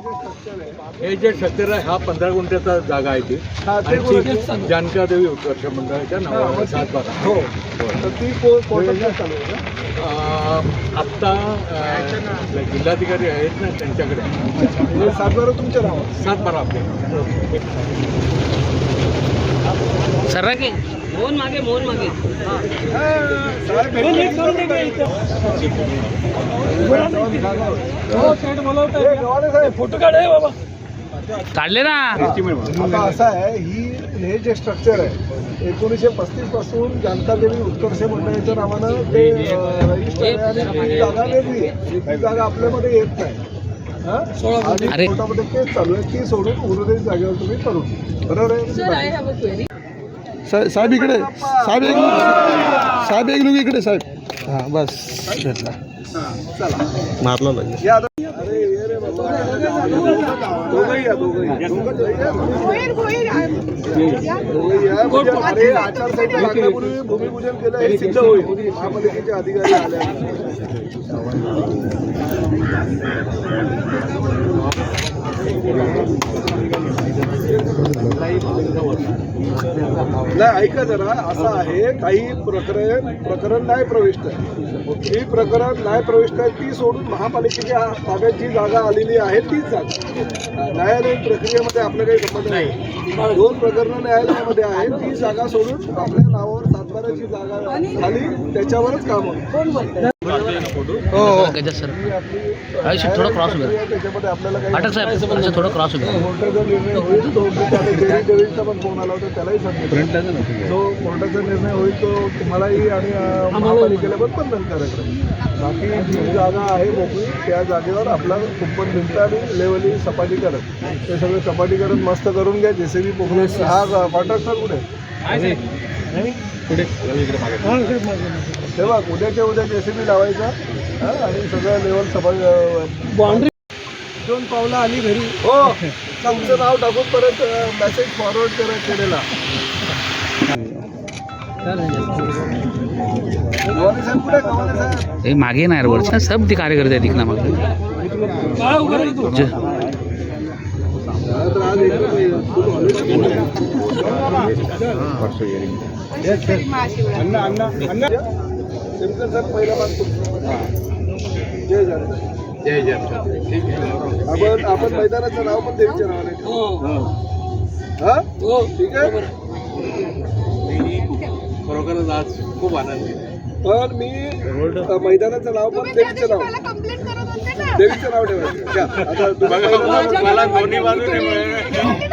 हे जे स्ट्रक्चर आहे हा पंधरा गुंठ्याचा जागा आहे ती. हा? ती जानकादेवी उत्कर्ष मंडळाच्या नावावर मग ती- सातबारा हो. तर ती आत्ता जिल्हाधिकारी आहेत ना त्यांच्याकडे. म्हणजे सातबारा तुमच्या नावावर. सातबारा आपले. सर्रा की मोहन मागे मोहन मागे। फोटो काढ बाबा काढले ना. आता असं आहे ही हे जे स्ट्रक्चर आहे एकोणीसशे पस्तीसपासून जनतादेवी उत्कर्ष मंडळाच्या नावानं ते रजिस्टर आहे आणि ती जागा वेगळी आहे. ती जागा आपल्यामध्ये येत नाही. हा? आणि अरे. कोर्टामध्ये केस चालू आहे. ती सोडून उर्वरित जागेवर तुम्ही करून. बरोबर आहे साहेब इकडे साहेब एक साहेब एक लोक इकडे साहेब हा बस भेटला मारला लागेल अरे आचारसंहिता लागण्यापूर्वी भूमिपूजन केलं हे सिद्ध होईल महापालिकेचे अधिकारी आले नाही ऐका जरा. असं आहे काही प्रकरण प्रकरण नाही प्रविष्ट. आहे ही प्रकरण नाही प्रविष्ट आहे ती सोडून महापालिकेच्या ताब्यात जी जागा आलेली आहे तीच जागा. न्यायालयीन प्रक्रियेमध्ये आपलं काही संबंध नाही. दोन प्रकरणं न्यायालयामध्ये आहेत ती जागा सोडून आपल्या नावावर सातबाराची जागा आली त्याच्यावरच काम होईल. हो हो. गजा सर. ही आपली आयुष्य थोडं क्रॉस काही पाठक साहेब असं थोडं क्रॉस कोर्टाचा निर्णय होईल तो आता जेरी डेव्हिडचा पण फोन आला होता त्यालाही सांगितलं. तो कोर्टाचा निर्णय होईल तो तुम्हालाही आणि महापालिकेला पण बंधनकारक राहील. बाकी जी जागा आहे मोकळी त्या जागेवर आपला कुंपण भिंत आणि लेवली सपाटीकरण. ते सगळं सपाटीकरण मस्त करून घ्या जेसीबी पोकळे. हा कॉन्ट्रॅक्टर कुठे? तेव्हा उद्याच्या उद्या जेसीबी लावायचा हा, आणि सगळं लेवल सफा बाउंड्री दोन पावलं आली घरी. हो तुमचं नाव टाकून परत मेसेज फॉरवर्ड करा केलेला हे मागे नाही वरच्या सब ते कार्यकर्ते आहेत दिखना मागे. अण्णा अण्णा अण्णा. टेमकर सर पहिला भाग तुमचा. जय जय जय जय ठीक आहे. आपण आपण मैदानाचं नाव पण देवीच्या नावाने ठेवू. हा. ठीक आहे? खरोखरच आज खूप आनंदी. पण मी मैदानाचं नाव पण देवीचं नाव. कंप्लेंट करत होते ना? देवीचं नाव ठेवायचं. आता मला दोन्ही बाजूने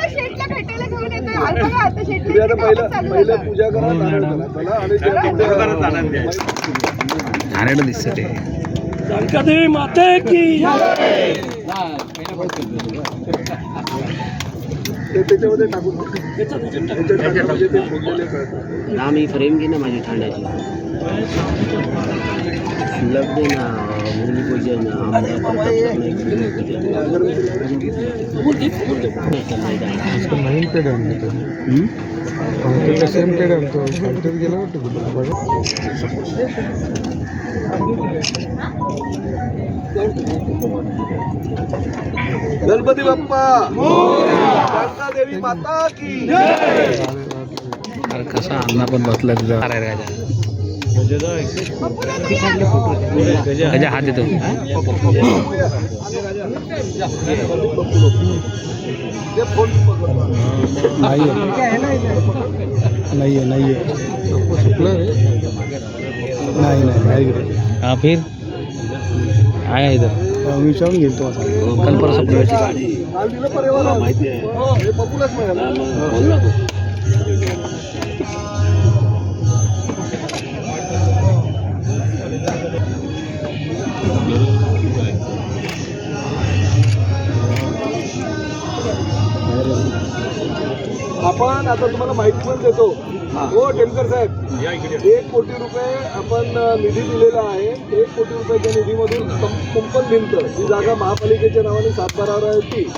शेटला भेटायला घेऊन येतोय आता बघा आता शेटला तुम्ही आता पहिलं पहिलं. पूजा करा नारळ करा चला आणि त्या- आनंदी आहे. घाणेरडं दिसतं ते ते त्याच्यामध्ये टाकून द्या. त्याच्यात टाका म्हणजे ते फुगलेले कळतात. ना मी फ्रेम घे ना माझी ठाण्याची सुलभ दे ना भूमिपूजन आमदार प्रताप इसको नवीन पेड आणतो तो सेम पेड आणतो फॅक्टरीत गेला वाटतं कुठं बघा गणपती बाप्पा शारदा देवी माता की अरे कसा अण्णा पण बसला तुझा अरे राजा गजा हात येतो. नाही आहे नाही आहे नाही. आहे नाही. हाँ फिर? आया इधर. अं, विचारून घेईल तो आता. कल आपण आता तुम्हाला माहिती पण देतो. हो. टेमकर साहेब. एक कोटी रुपये आपण निधी दिलेला आहे. एक कोटी रुपयाच्या निधीमधून कं- कुंपण भिंत. ही जागा महापालिकेच्या नावाने सातबारावर आहे ती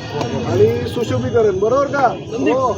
आणि सुशोभीकरण. बरोबर का? हो.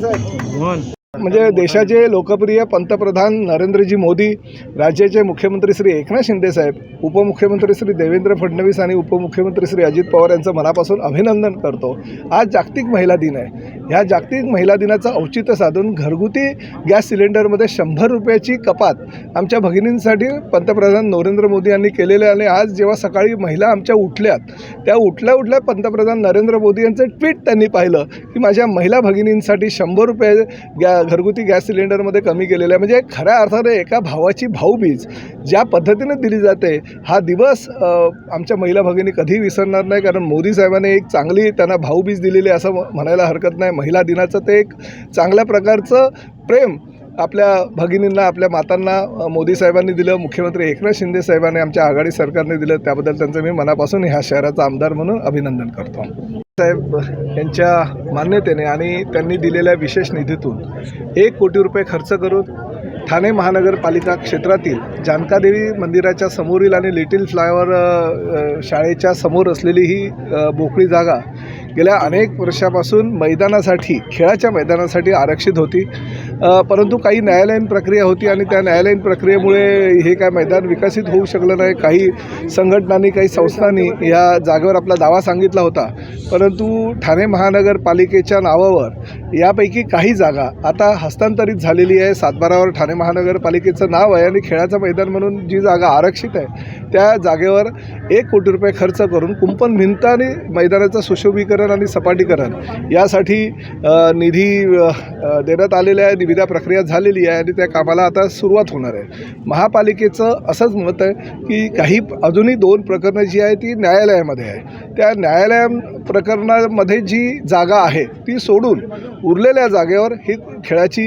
साहेब. म्हणजे देशाचे लोकप्रिय पंतप्रधान नरेंद्रजी मोदी राज्याचे मुख्यमंत्री श्री एकनाथ शिंदेसाहेब उपमुख्यमंत्री श्री देवेंद्र फडणवीस आणि उपमुख्यमंत्री श्री अजित पवार यांचं मनापासून अभिनंदन करतो. आज जागतिक महिला दिन आहे. ह्या जागतिक महिला दिनाचं औचित्य साधून घरगुती गॅस सिलेंडरमध्ये शंभर रुपयाची कपात आमच्या भगिनींसाठी पंतप्रधान नरेंद्र मोदी यांनी केलेले आणि आज जेव्हा सकाळी महिला आमच्या उठल्यात त्या उठल्या उठल्या पंतप्रधान नरेंद्र मोदी यांचं ट्विट त्यांनी पाहिलं की माझ्या महिला भगिनींसाठी शंभर रुपये गॅ घरगुती गॅस सिलेंडरमध्ये कमी केलेलं आहे. म्हणजे खऱ्या अर्थाने एका भावाची भाऊबीज ज्या पद्धतीने दिली जाते हा दिवस आमच्या महिला भगिनी कधी विसरणार नाही. कारण मोदी साहेबांनी एक चांगली त्यांना भाऊबीज दिलेली असं म्हणायला हरकत नाही. महिला दिनाचं ते एक चांगल्या प्रकारचं प्रेम आपल्या भगिनींना आपल्या मातांना मोदी साहेबांनी दिलं मुख्यमंत्री एकनाथ शिंदे साहेबांनी आमच्या आघाडी सरकारने दिलं. त्याबद्दल त्यांचं मी मनापासून ह्या शहराचा आमदार म्हणून अभिनंदन करतो. साहेब यांच्या मान्यतेने आणि त्यांनी दिलेल्या विशेष निधीतून एक कोटी रुपये खर्च करून ठाणे महानगरपालिका क्षेत्रातील जानकादेवी मंदिराच्या समोरील आणि लिटिल फ्लायओव्हर शाळेच्या समोर असलेली ही बोकळी मोकळी जागा गेल्या अनेक वर्षापासून मैदानासाठी खेळाच्या मैदानासाठी आरक्षित होती. परंतु काही न्यायालयीन प्रक्रिया होती आणि त्या न्यायालयीन प्रक्रियेमुळे हे काय मैदान विकसित होऊ शकलं नाही. काही संघटनांनी काही संस्थांनी या जागेवर आपला दावा सांगितला होता. परंतु ठाणे महानगरपालिकेच्या नावावर यापैकी काही जागा आता हस्तांतरित झालेली आहे. सातबारावर ठाणे महानगरपालिकेचं नाव आहे आणि खेळाचं मैदान म्हणून जी जागा आरक्षित आहे त्या जागेवर एक कोटी रुपये खर्च करून कुंपण भिंत आणि मैदानाचं सुशोभीकरण आणि सपाटीकरण यासाठी निधी देण्यात आलेला आहे निविदा प्रक्रिया झालेली आहे आणि त्या कामाला आता सुरुवात होणार आहे. महापालिकेचं असंच मत आहे की काही अजूनही दोन प्रकरणं जी आहे ती न्यायालयामध्ये आहे. त्या न्यायालया प्रकरणामध्ये जी जागा आहे ती सोडून उरलेल्या जागेवर ही खेळाची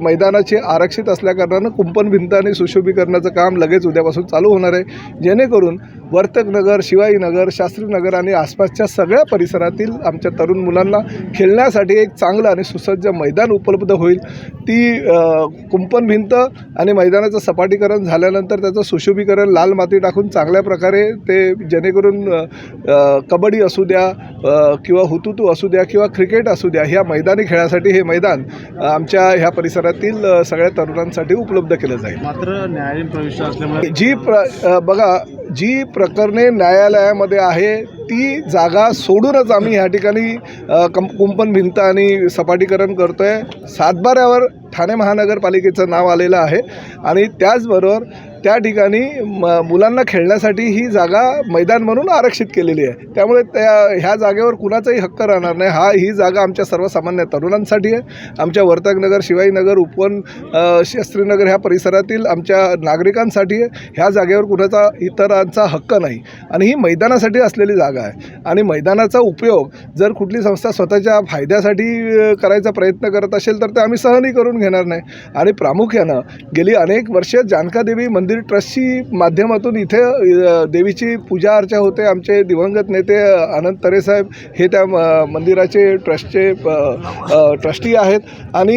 मैदानाचे मैदानाची आरक्षित असल्याकारणानं कुंपण भिंत आणि सुशोभीकरणाचं काम लगेच उद्यापासून चालू होणार आहे. जेणेकरून वर्तकनगर शिवाईनगर शास्त्रीनगर आणि आसपासच्या सगळ्या परिसरातील आमच्या तरुण मुलांना खेळण्यासाठी एक चांगलं आणि सुसज्ज मैदान उपलब्ध होईल. ती कुंपण भिंत आणि मैदानाचं सपाटीकरण झाल्यानंतर त्याचं सुशोभीकरण लाल माती टाकून चांगल्या प्रकारे ते जेणेकरून कबड्डी असू द्या किंवा हुतुतू असू द्या किंवा क्रिकेट असू द्या ह्या मैदानी खेळासाठी हे मैदान आमच्या ह्या परिसरातील सगळ्या तरुणांसाठी उपलब्ध केलं जाईल. मात्र न्यायालयीन प्रविष्ट असल्यामुळे जी प्र बघा जी प्रकरणे न्यायालयामध्ये आहे ती जागा सोडूनच आम्ही ह्या ठिकाणी अ, कं कुंपण भिंत आणि सपाटीकरण करतो आहे सातबाऱ्यावर ठाणे महानगरपालिकेचं नाव आलेलं आहे. आणि त्याचबरोबर त्या ठिकाणी म मुलांना खेळण्यासाठी ही जागा मैदान म्हणून आरक्षित केलेली आहे. त्यामुळे त्या ह्या जागेवर कुणाचाही हक्क राहणार नाही. हा ही जागा आमच्या सर्वसामान्य तरुणांसाठी आहे. आमच्या वर्तकनगर शिवाईनगर उपवन शास्त्रीनगर ह्या परिसरातील आमच्या नागरिकांसाठी आहे. ह्या जागेवर कुणाचा इतरांचा हक्क नाही. आणि ही मैदानासाठी असलेली जागा आहे. आणि मैदानाचा उपयोग जर कुठली संस्था स्वतःच्या फायद्यासाठी करायचा प्रयत्न करत असेल तर ते आम्ही सहनही करून घेणार नाही. आणि प्रामुख्यानं गेली अनेक वर्ष जानकादेवी मंदिर ट्रस्टची माध्यमातून इथे देवीची पूजा अर्चा होते. आमचे दिवंगत नेते अनंत तरेसाहेब हे त्या मंदिराचे ट्रस्टचे ट्रस्टी आहेत. आणि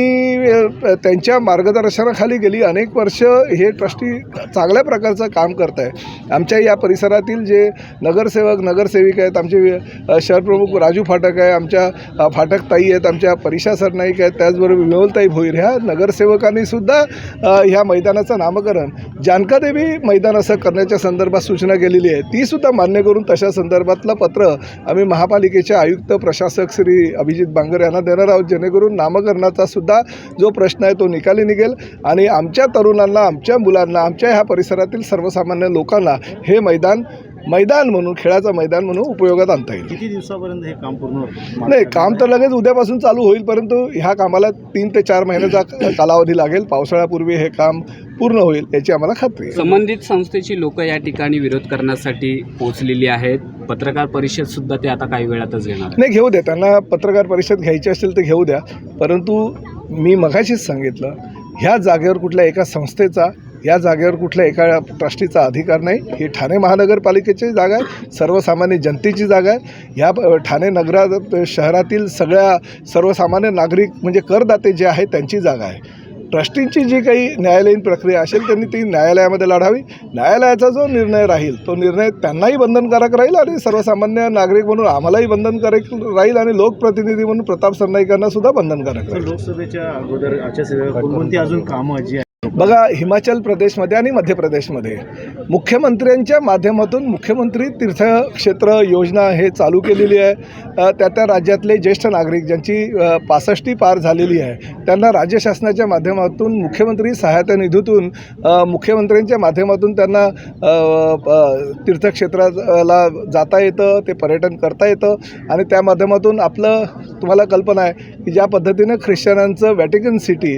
त्यांच्या मार्गदर्शनाखाली गेली अनेक वर्ष हे ट्रस्टी चांगल्या प्रकारचं काम करत आहे आमच्या या परिसरातील जे नगरसेवक नगरसेविका आहेत आमचे शहरप्रमुख राजू फाटक आहे आमच्या फाटक ताई आहेत आमच्या परिषा सरनाईक आहेत त्याचबरोबर विमलताई भोईर ह्या नगरसेवकांनी सुद्धा ह्या मैदानाचं नामकरण. जानकादेवी मैदान असं करण्याच्या संदर्भात सूचना केलेली आहे. ती सुद्धा मान्य करून तशा संदर्भातलं पत्र आम्ही महापालिकेचे आयुक्त प्रशासक श्री अभिजित बांगर यांना देणार आहोत. जेणेकरून नामकरणाचा सुद्धा जो प्रश्न आहे तो निकाली निघेल आणि आमच्या तरुणांना आमच्या मुलांना आमच्या ह्या परिसरातील सर्वसामान्य लोकांना हे मैदान मैदान म्हणून खेळाचं मैदान म्हणून उपयोगात आणता येईल. किती दिवसापर्यंत हे काम पूर्ण होतं? नाही काम तर लगेच उद्यापासून चालू होईल परंतु ह्या कामाला तीन ते चार महिन्याचा क- कालावधी लागेल. पावसाळ्यापूर्वी हे काम पूर्ण होईल याची आम्हाला खात्री आहे. संबंधित संस्थेची लोक या ठिकाणी विरोध करण्यासाठी पोहोचलेली आहेत. पत्रकार परिषद सुद्धा ते आता काही वेळातच घेणार आहेत. नाही घेऊ द्या. त्यांना पत्रकार परिषद घ्यायची असेल तर घेऊ द्या. परंतु मी मगाशीच सांगितलं ह्या जागेवर कुठल्या एका संस्थेचा या जागेवर कुठल्या एका ट्रस्टीचा अधिकार नाही. ही ठाणे महानगरपालिकेची जागा आहे. सर्वसामान्य जनतेची जागा आहे. ह्या ठाणे नगरा शहरातील सगळ्या सर्वसामान्य नागरिक म्हणजे करदाते जे आहेत त्यांची जागा आहे. ट्रस्टींची जी काही न्यायालयीन प्रक्रिया असेल त्यांनी ती न्यायालयामध्ये लढावी. न्यायालयाचा जो निर्णय राहील तो निर्णय त्यांनाही बंधनकारक राहील आणि सर्वसामान्य नागरिक म्हणून आम्हालाही बंधनकारक राहील आणि लोकप्रतिनिधी म्हणून प्रताप सरनाईकांना सुद्धा बंधनकारक राहील. लोकसभेच्या अगोदर आचारसंहिता कोणकोणती अजून कामं जी बघा हिमाचल प्रदेशमध्ये आणि मध्य प्रदेशमध्ये मुख्यमंत्र्यांच्या माध्यमातून मुख्यमंत्री तीर्थक्षेत्र योजना हे चालू केलेली आहे. त्या त्या राज्यातले ज्येष्ठ नागरिक ज्यांची पासष्टी पार झालेली आहे त्यांना राज्य शासनाच्या माध्यमातून मुख्यमंत्री सहायता निधीतून मुख्यमंत्र्यांच्या माध्यमातून त्यांना तीर्थक्षेत्राला जाता येतं ते पर्यटन करता येतं आणि त्या माध्यमातून आपलं तुम्हाला कल्पना आहे की ज्या पद्धतीनं ख्रिश्चनांचं व्हॅटिकन सिटी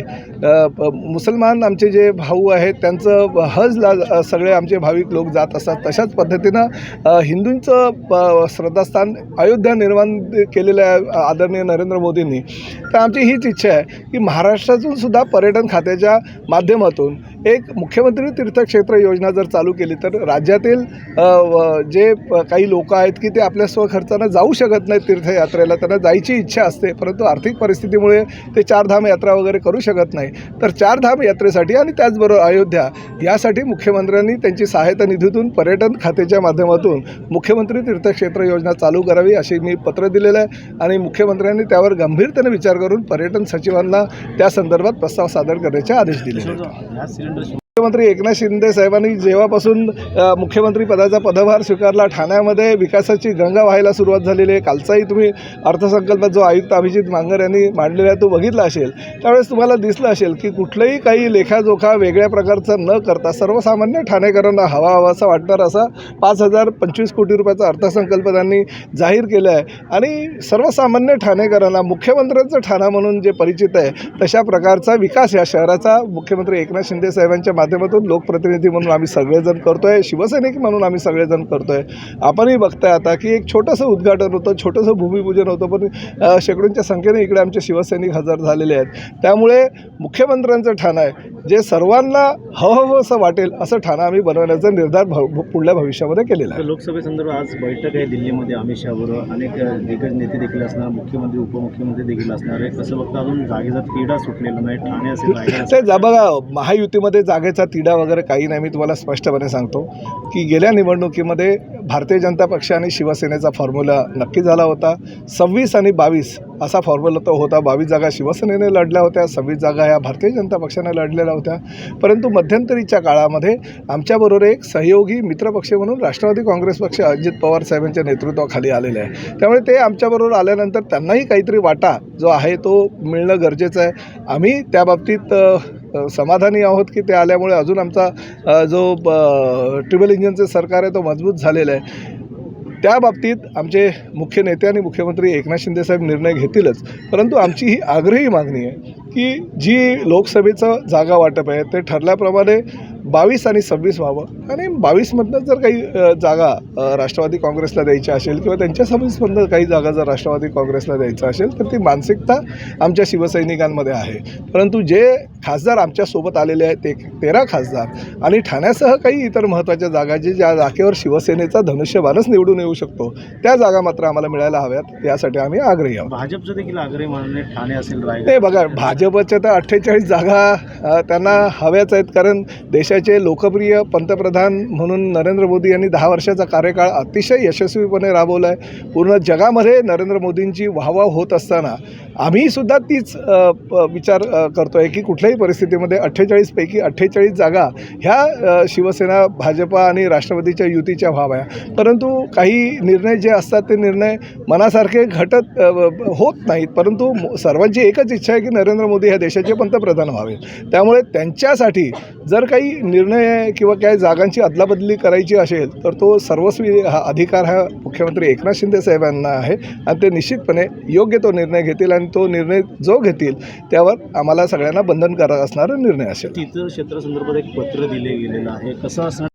प- मुसलमान आमचे जे भाऊ आहेत त्यांचं हजला सगळे आमचे भाविक लोक जात असतात. तशाच पद्धतीनं हिंदूंचं प- श्रद्धास्थान अयोध्या निर्माण केलेलं आहे आदरणीय नरेंद्र मोदींनी. तर आमची हीच इच्छा आहे की महाराष्ट्रातून सुद्धा पर्यटन खात्याच्या माध्यमातून एक मुख्यमंत्री तीर्थक्षेत्र योजना जर चालू केली तर राज्यातील जे काही लोक आहेत की ते आपल्या स्वखर्चानं जाऊ शकत नाहीत तीर्थयात्रेला त्यांना जायची इच्छा असते परंतु आर्थिक परिस्थितीमुळे ते चारधाम यात्रा वगैरे करू शकत नाही. तर चारधाम यात्रेसाठी आणि त्याचबरोबर अयोध्या यासाठी मुख्यमंत्र्यांनी त्यांची सहायता निधीतून पर्यटन खात्याच्या माध्यमातून मुख्यमंत्री तीर्थक्षेत्र योजना चालू करावी अशी मी पत्र दिलेलं आहे. आणि मुख्यमंत्र्यांनी त्यावर गंभीरतेने विचार करून पर्यटन सचिवांना त्या संदर्भात प्रस्ताव सादर करण्याचे आदेश दिले आहेत गॅस सिलेंडर मुख्यमंत्री एकनाथ शिंदे साहेबांनी जेव्हापासून मुख्यमंत्री पदाचा पदभार स्वीकारला ठाण्यामध्ये विकासाची गंगा व्हायला सुरुवात झालेली आहे. कालचाही तुम्ही अर्थसंकल्पात जो आयुक्त अभिजित मांगर यांनी मांडलेला आहे तो बघितला असेल. त्यावेळेस तुम्हाला दिसलं असेल की कुठलंही काही लेखाजोखा वेगळ्या प्रकारचा न करता सर्वसामान्य ठाणेकरांना हवा हवासा वाटणार असा पाच हजार पंचवीस कोटी रुपयाचा अर्थसंकल्प त्यांनी जाहीर केला आहे. आणि सर्वसामान्य ठाणेकरांना मुख्यमंत्र्यांचं ठाणा म्हणून जे परिचित आहे तशा प्रकारचा विकास या शहराचा मुख्यमंत्री एकनाथ शिंदे साहेबांच्या माध्यमातून लोकप्रतिनिधी म्हणून आम्ही सगळेजण करतोय शिवसैनिक म्हणून आम्ही सगळेजण करतोय. आपणही बघताय आता की एक छोटंसं उद्घाटन होतं छोटंसं भूमिपूजन होतं पण शेकडोंच्या संख्येने इकडे आमचे शिवसैनिक हजर झालेले आहेत. त्यामुळे मुख्यमंत्र्यांचं ठाणं आहे. जे सर्वांना हवं असं वाटेल असं ठाणं आम्ही बनवण्याचा निर्धार भव पुढल्या भविष्यामध्ये केलेला आहे. लोकसभेसंदर्भात आज बैठक आहे दिल्लीमध्ये अमित शहाबरोबर अनेक दिग्गज नेते देखील असणार मुख्यमंत्री उपमुख्यमंत्री देखील असणार आहे कसं बघता अजून जागेचा तिढा सुटलेला नाही ठाणे असेल ते जा बघा महायुतीमध्ये जागेचा तिढा वगैरे काही नाही मी तुम्हाला स्पष्टपणे सांगतो की गेल्या निवडणुकीमध्ये भारतीय जनता पक्ष आणि शिवसेनेचा फॉर्म्युला नक्की झाला होता. सव्वीस आणि बावीस असा फॉर्म्युला तो होता. बावीस जागा शिवसेनेने लढल्या होत्या सव्वीस जागा ह्या भारतीय जनता पक्षाने लढलेल्या होत्या. परंतु मध्यंतरीच्या काळामध्ये आमच्याबरोबर एक सहयोगी मित्रपक्ष म्हणून राष्ट्रवादी काँग्रेस पक्ष अजित पवार साहेबांच्या नेतृत्वाखाली आलेले आहे. त्यामुळे ते आमच्याबरोबर आल्यानंतर त्यांनाही काहीतरी वाटा जो आहे तो मिळणं गरजेचं आहे. आम्ही त्या बाबतीत समाधानी आहोत की ते आल्यामुळे अजून आमचा जो ट्रिबल इंजिनचं सरकार आहे तो मजबूत झालेला आहे. त्या बाबतीत आमचे मुख्य नेते आणि मुख्यमंत्री एकनाथ शिंदेसाहेब निर्णय घेतीलच परंतु आमची ही आग्रही मागणी आहे की जी लोकसभेचं जागा वाटप आहे ते ठरल्याप्रमाणे बावीस आणि सव्वीस व्हावं. आणि बावीसमधनं जर काही जागा राष्ट्रवादी काँग्रेसला द्यायची असेल किंवा त्यांच्या सव्वीसमधनं काही जागा जर राष्ट्रवादी काँग्रेसला द्यायचं असेल तर ती मानसिकता आमच्या शिवसैनिकांमध्ये आहे. परंतु जे खासदार आमच्यासोबत आलेले आहेत ते तेरा खासदार आणि ठाण्यासह काही इतर महत्त्वाच्या जागा जे ज्या जागेवर शिवसेनेचा धनुष्यबाणच निवडून येऊ शकतो त्या जागा मात्र आम्हाला मिळायला हव्यात यासाठी आम्ही आग्रही आहोत. भाजपचं देखील आग्रही मानणे ठाणे असेल ते बघा भाजपच्या तर अठ्ठेचाळीस जागा त्यांना हव्याच आहेत. कारण देशाचे लोकप्रिय पंतप्रधान म्हणून नरेंद्र मोदी यांनी दहा वर्षाचा कार्यकाळ अतिशय यशस्वीपणे राबवला आहे पूर्ण जगामध्ये नरेंद्र मोदींची वाहवा होत असताना आम्ही सुद्धा तीच प- विचार करतो आहे की कुठल्याही परिस्थितीमध्ये अठ्ठेचाळीसपैकी अठ्ठेचाळीस जागा ह्या शिवसेना भाजपा आणि राष्ट्रवादीच्या युतीच्या व्हाव्या परंतु काही निर्णय जे असतात ते निर्णय मनासारखे घटत होत नाहीत. परंतु सर्वांची एकच इच्छा आहे की नरेंद्र मोदी ह्या देशाचे पंतप्रधान व्हावे. त्यामुळे त्यांच्यासाठी जर काही निर्णय किंवा काही जागांची अदलाबदली करायची असेल तर तो सर्वस्वी हा अधिकार हा मुख्यमंत्री एकनाथ शिंदे साहेबांना आहे आणि ते निश्चितपणे योग्य तो निर्णय घेतील आणि तो निर्णय जो घेतील त्यावर आम्हाला सगळ्यांना बंधनकारक असणारा निर्णय असेल. तिथं क्षेत्रासंदर्भात एक पत्र दिले गेलेलं आहे. कसं असणार?